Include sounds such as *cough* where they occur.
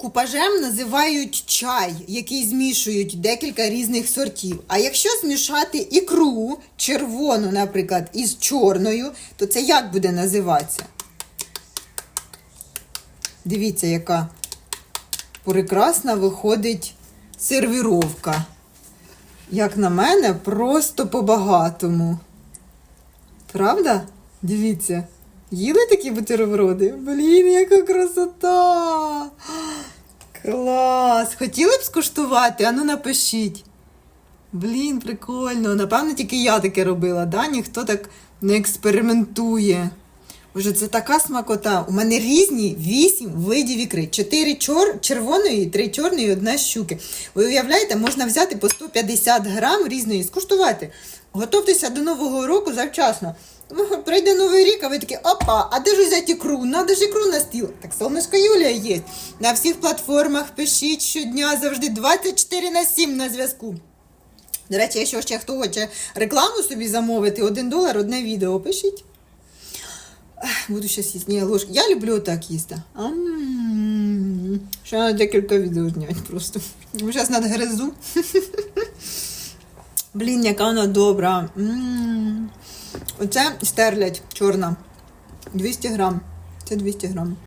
Купажем називають чай, який змішують декілька різних сортів. А якщо змішати ікру червону, наприклад, із чорною, то це як буде називатися? Дивіться, яка прекрасна виходить сервіровка. Як на мене, просто по-багатому. Правда? Дивіться. Їли такі бутерброди? Блін, яка красота! Клас! Хотіли б скуштувати? Ану напишіть. Блін, прикольно. Напевно, тільки я таке робила, да? Ніхто так не експериментує. Боже, це така смакота. У мене різні вісім видів ікри. Чотири чор... червоної, три чорної і одна щуки. Ви уявляєте, можна взяти по 150 грам різної скуштувати. Готовтеся до Нового року завчасно. *laughs* Прийде Новий рік, а ви такі, опа, а де ж взяти ікру? Надо ж ікру на стіл. Так сонечко Юлія є. На всіх платформах пишіть щодня, завжди 24 на 7 на зв'язку. До речі, якщо ще хто хоче рекламу собі замовити, один долар, одне відео, пишіть. Буду щас їсти. Ні, ложка. Я люблю так їсти. Ще треба декілька відео зняти просто. Зараз надгризу. *laughs* Блін, яка вона добра. М. Оце стерлядь чорна. 200 грам. Це 200 грам.